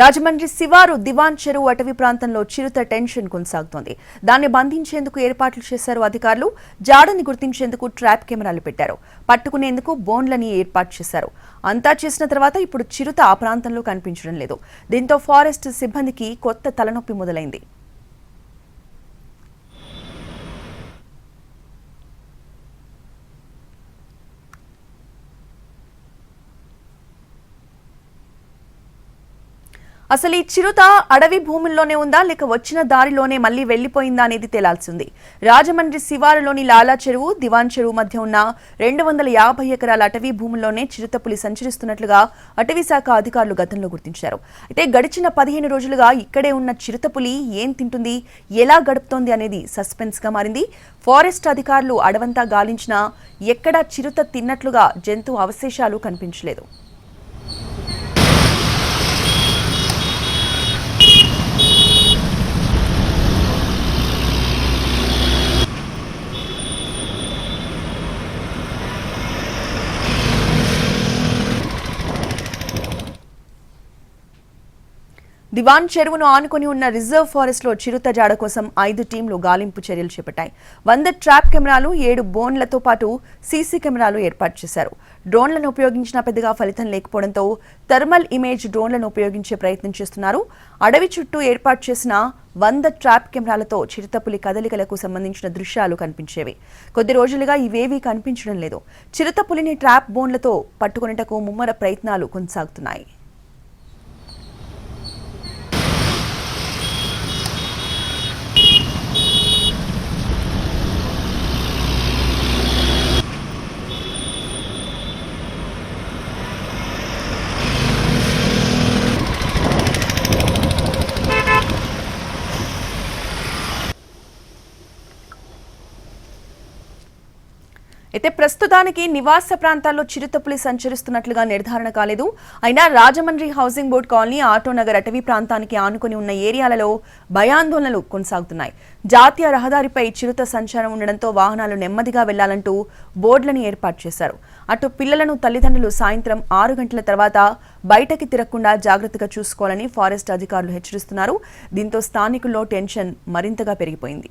రాజమండ్రి శివారు దివాన్ చెరువు అటవీ ప్రాంతంలో చిరుత టెన్షన్ కొనసాగుతోంది. దాన్ని బంధించేందుకు ఏర్పాట్లు చేశారు అధికారులు. జాడని గుర్తించేందుకు ట్రాప్ కెమెరాలు పెట్టారు. పట్టుకునేందుకు బోన్లని ఏర్పాటు చేశారు. అంతా చేసిన తర్వాత ఇప్పుడు చిరుత ఆ ప్రాంతంలో కనిపించడం లేదు. దీంతో ఫారెస్ట్ సిబ్బందికి కొత్త తలనొప్పి మొదలైంది. అసలు ఈ చిరుత అడవి భూముల్లోనే ఉందా? లేక వచ్చిన దారిలోనే మళ్ళీ వెళ్ళిపోయిందా అనేది తేలాల్సింది. రాజమండ్రి శివారులోని లాలా చెరువు దివాన్ చెరువు మధ్య ఉన్న రెండు వందల యాభై ఎకరాల అటవీ భూముల్లోనే చిరుతపులి సంచరిస్తున్నట్లుగా అటవీ శాఖ అధికారులు గతంలో గుర్తించారు. అయితే గడిచిన పదిహేను రోజులుగా ఇక్కడే ఉన్న చిరుత పులి ఏం తింటుంది? ఎలా గడుపుతోంది అనేది సస్పెన్స్గా మారింది. ఫారెస్ట్ అధికారులు అడవంతా గాలించినా ఎక్కడా చిరుత తిన్నట్లుగా జంతువు అవశేషాలు కనిపించలేదు. దివాన్ చెరువును ఆనుకొని ఉన్న రిజర్వ్ ఫారెస్ట్లో చిరుత జాడ కోసం ఐదు టీంలు గాలింపు చర్యలు చేపట్టాయి. వంద ట్రాప్ కెమెరాలు ఏడు బోన్లతో పాటు సీసీ కెమెరాలు ఏర్పాటు చేశారు. డ్రోన్లను ఉపయోగించినా పెద్దగా ఫలితం లేకపోవడంతో థర్మల్ ఇమేజ్ డ్రోన్లను ఉపయోగించే ప్రయత్నం చేస్తున్నారు. అడవి చుట్టూ ఏర్పాటు చేసిన వంద ట్రాప్ కెమెరాలతో చిరుతపులి కదలికలకు సంబంధించిన దృశ్యాలు కనిపించేవి. కొద్ది రోజులుగా ఇవేవీ కనిపించడం లేదు. చిరుతపులిని ట్రాప్ బోన్లతో పట్టుకునేటకు ముమ్మర ప్రయత్నాలు కొనసాగుతున్నాయి. అయితే ప్రస్తుతానికి నివాస ప్రాంతాల్లో చిరుతపులి సంచరిస్తున్నట్లుగా నిర్ధారణ కాలేదు. అయినా Rajahmundry housing board colony Autonagar అటవీ ప్రాంతానికి ఆనుకుని ఉన్న ఏరియాలలో భయాందోళనలు కొనసాగుతున్నాయి. జాతీయ రహదారిపై చిరుత సంచారం ఉండడంతో వాహనాలు నెమ్మదిగా వెళ్ళాలంటూ బోర్డులను ఏర్పాటు చేశారు. అటు పిల్లలను తల్లిదండ్రులు సాయంత్రం ఆరు గంటల తర్వాత బయటకి తిరగకుండా జాగ్రత్తగా చూసుకోవాలని ఫారెస్ట్ అధికారులు హెచ్చరిస్తున్నారు. దీంతో స్థానికుల్లో టెన్షన్ మరింతగా పెరిగిపోయింది.